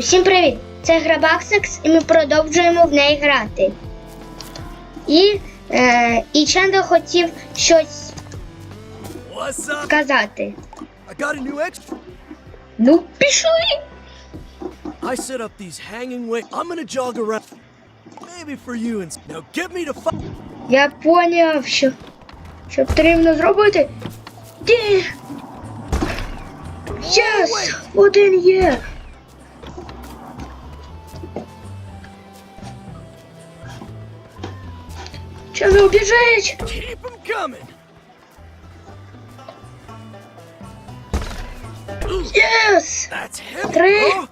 Усім привіт! Це гра Баксекс, і ми продовжуємо в неї грати. І, е, і Чендо хотів щось сказати. Ну, пішли! I set up these hanging weights. I'm gonna jog around. Maybe for you and now get me to fight. Я поняв, що, що потрібно зробити. Ді! Єс! Один є! Чендо біжить! Keep them coming. Єс! That's heavy, Three. bro.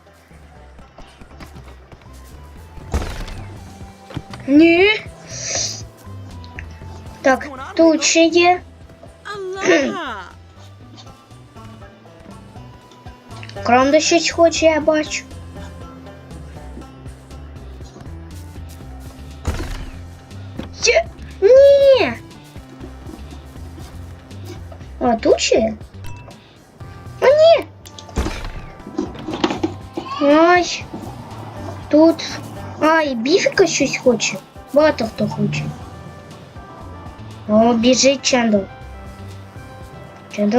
Ні. Так, тут ще є. Aloha! Кромда щось хоче, я бачу. А тут ще? є? О, ні. Ай. Тут. А, і біфіка щось хоче. Багато хто хоче. О, біжить Чендо. Чендо.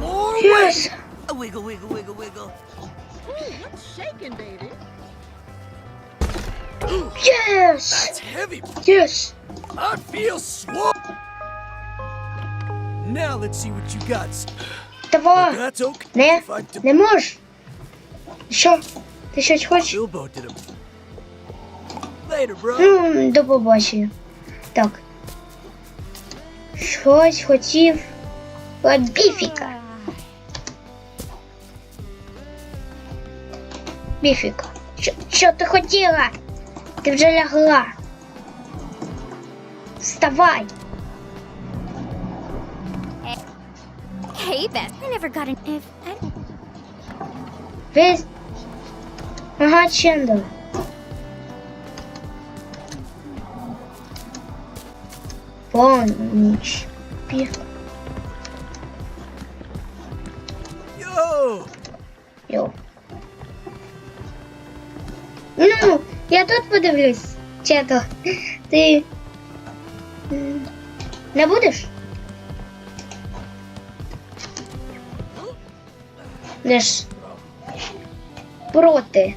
More weight. Yes. A wiggle, wiggle, wiggle, wiggle. What's shaking, baby? Yes. That's heavy. Yes. I feel swole. Now let's see what you got. Давай. Okay. Не, не можеш. Що? Ти щось хочеш? Ну, до побачення. Так. Щось хотів від біфіка. Біфік. Що, що ти хотіла? Ти вже лягла. Вставай. Beth. I never got an if. I, Ви... Ага, Чендо. Помніч. Пі... Yo. Йо. Ну, я тут подивлюсь. Чето. Ти. Не будеш? Де? Проти.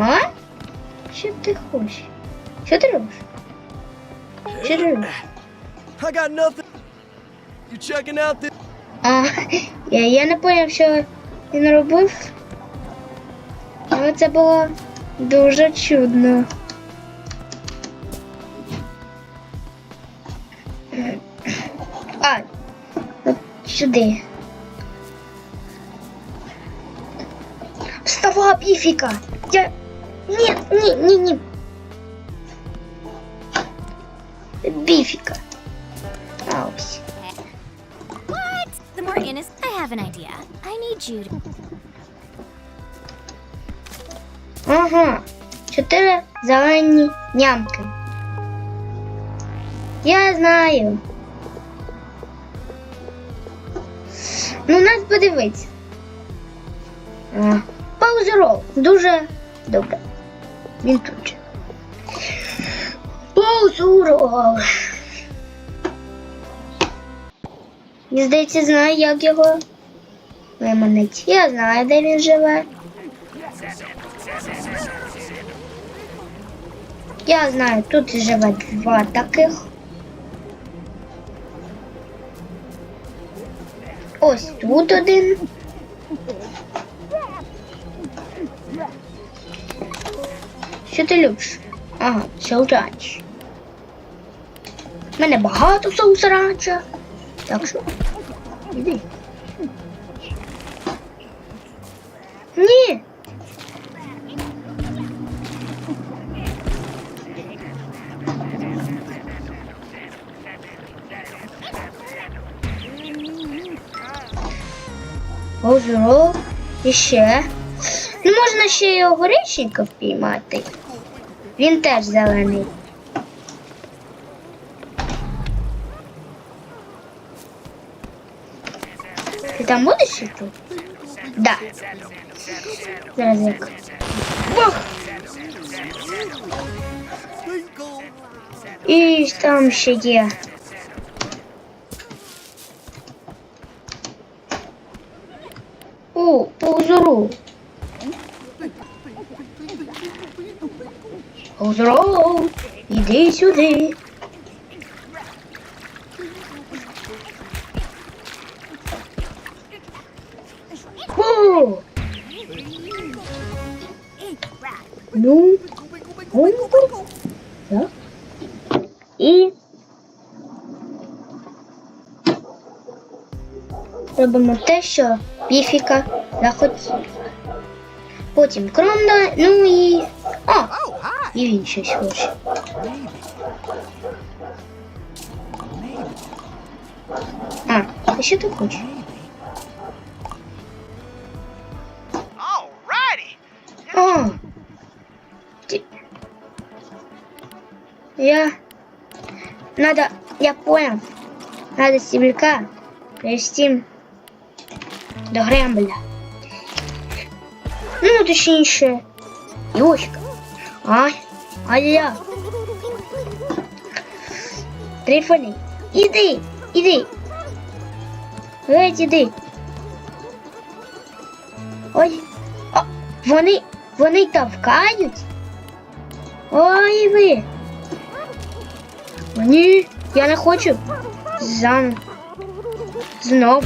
А? Що ти хочеш? Що ти робиш? Що ти робиш? I got nothing. You checking out this? А, я, я не поняв, що він робив. Але це було дуже чудно. А, от сюди. Біфіка! Я. Ні, ні, ні, ні. Біфіка. А ось. what? The more innocent. I have an idea. I need you to. Ага, чотири зелені нямки. Я знаю. Ну, нас подивиться. А, Паузерол. Дуже добре. Він тут. Паузерол. Я, здається, знаю, як його виманить. Я знаю, де він живе. Я знаю, тут живе два таких. Ось тут один. Що ти любиш? Ага, соусрач. У мене багато соусрача. Так що. Іди. Ні. Озеро. І ще. Ну, можна ще й огуречника впіймати. Він теж зелений. Ти там будеш ще тут? Да. Зараз як. Бах! І там ще є. Паузуру, іди сюди. О! Ну, ну, так. І робимо те, що піфіка захотів. Потім кромда, ну і. О! І він щось хоче. А, а що ти хочеш? Alrighty. О! Ти- Я... Надо... Я понял. Надо стебелька привести до Грембля. Ну, точніше, Йоська. А, аля. Трифони. Іди, іди. Геть, іди. Ой, а, вони, вони тавкають? Ой ви. Ні, я не хочу. Зан. Знову.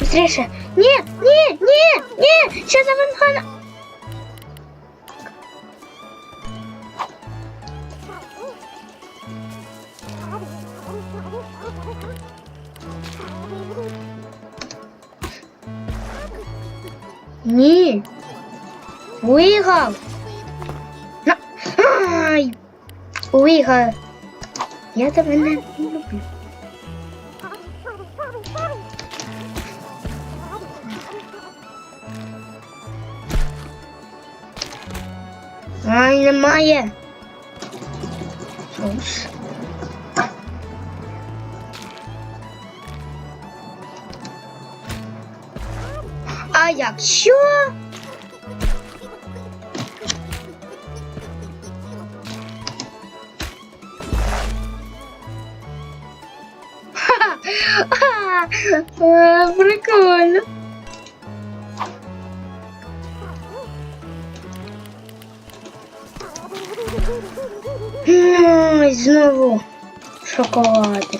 Быстріше. Ні, ні, ні, ні, що за вимгана? Ні. Виграв. Ай. Виграв. Я тебе не Ай, немає. Ось. А якщо? Ха-ха. Прикольно. Ой, знову шоколади.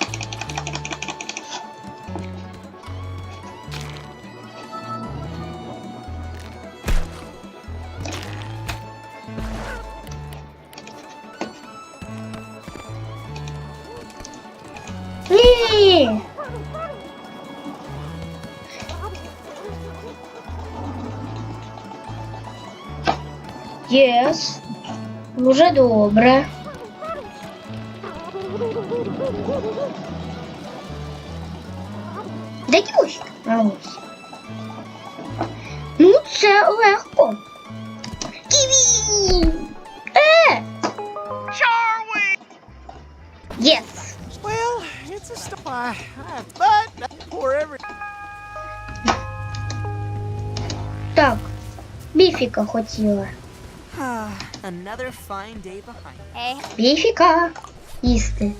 Єс. Дуже добре. Де дівчинка? А ось. Ну, це легко. Ківі! Е! Charway. Єс! Well, it's a stop. But for every. Так, біфіка хотіла. Another fine day behind. Hey, Біфіка їсти.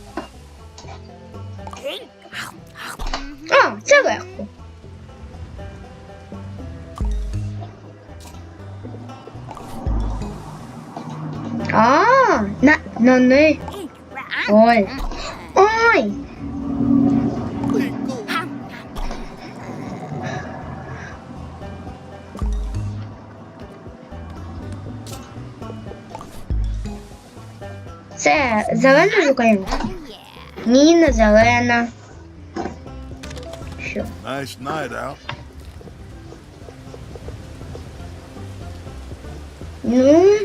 Це легко. А, на, на не. Ой. Ой. Це зелена жукаєнка? Ні, не зелена. Що? Nice night out. Ну,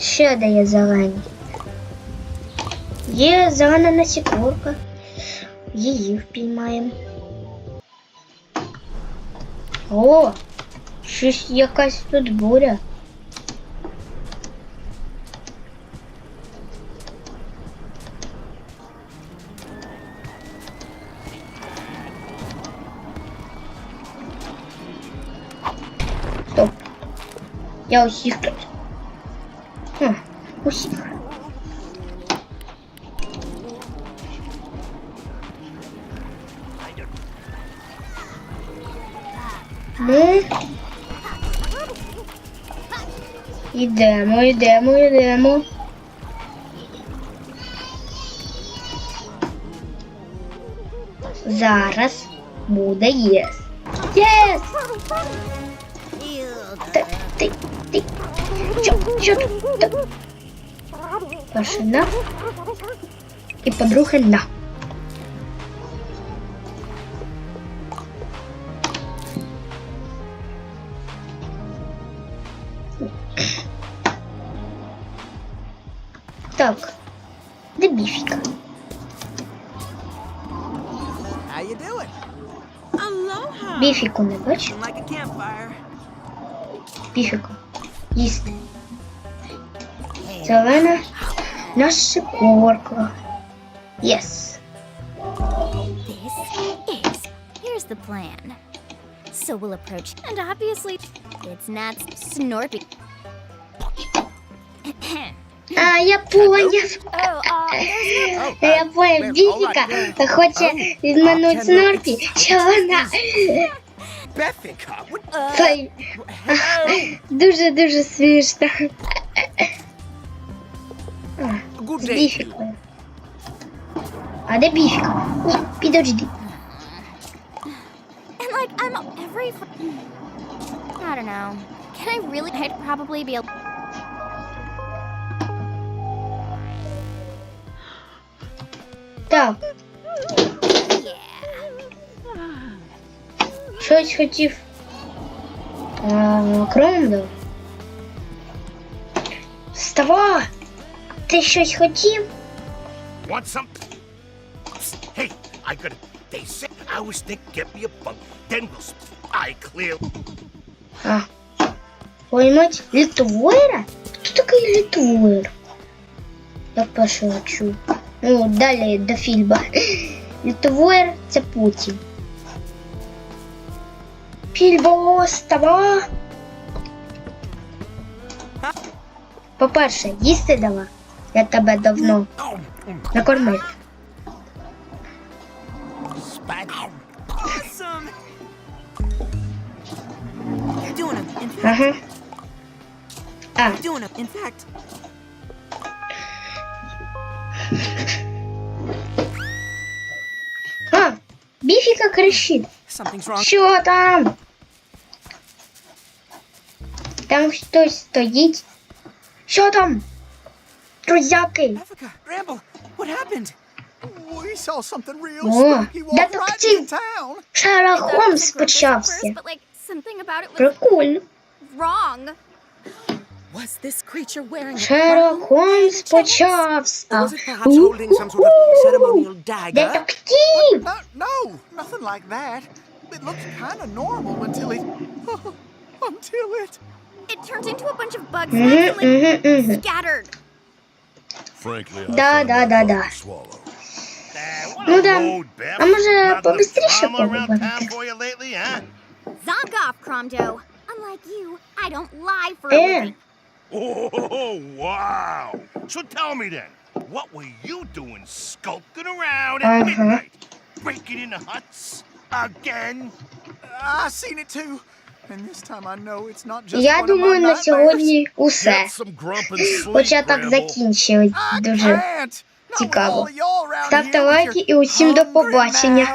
ще де є зелені. Є зелена насікорка. Її впіймаємо. О, щось якась тут буря. Я усіх тут. Хм, усіх. Ну. Ідемо, ідемо, ідемо. Зараз буде єс. Єс! Ти, ти. Що, що тут? Та- Перше на. І по-друге на. Так. Де біфіка? Біфіку не бачу. Біфіку. Їсти. Зелена. Наша корка. Єс. This is. Here's the plan. So we'll approach, and obviously, it's not Snorpy. А, я поняв. oh, uh, there's no. Я поняв, Біфіка хоче відмануть Снорпі, що вона Beffica, what? Той дуже-дуже смішно. Good З day. біфікою. А де біфіка? Ні, підожди. And like, I'm every. Fr- I don't know. Can I really? I'd probably be. A- Так, щось хотів. А, Кромдо. Вставай! Ти щось хотів? Want some? Hey, I gotta. They said I was think get me a bunk. Then we'll. sp- I clear. А. Поймать літвойра? Хто такий літвойр? Я першого чув. Ну, далі до фільма. Літвойр це Путін. Фільбо, става. По-перше, їсти дала. Я тебе давно накормив. Spat. Awesome. You're doing it. In fact, Ага. А, you're doing it. In fact, а, біфіка кричить. something's wrong. Що там? Там хтось стоїть. Що там? Друзяки. О, детектив. Шерлок Холмс почався. Прикольно. Шерлок? Холмс почався. Детектив! It looked kind of normal until it. until it. It turned into a bunch of bugs Мгм, and like мгм, мгм. scattered. Frankly, I Да, find да, that да, hard да. to swallow. Ну да. А може Not enough побистріше drama around town поговорити? for you lately, huh? Zonk off, Cromdo. Unlike you, I don't lie for a Е, living. Oh, wow. So tell me then, what were you doing skulking around at Uh-huh. midnight? Breaking into huts? Again? I seen it too. Я думаю, на сьогодні усе. Хоча так закінчили дуже. цікаво. Ставте лайки і усім до побачення.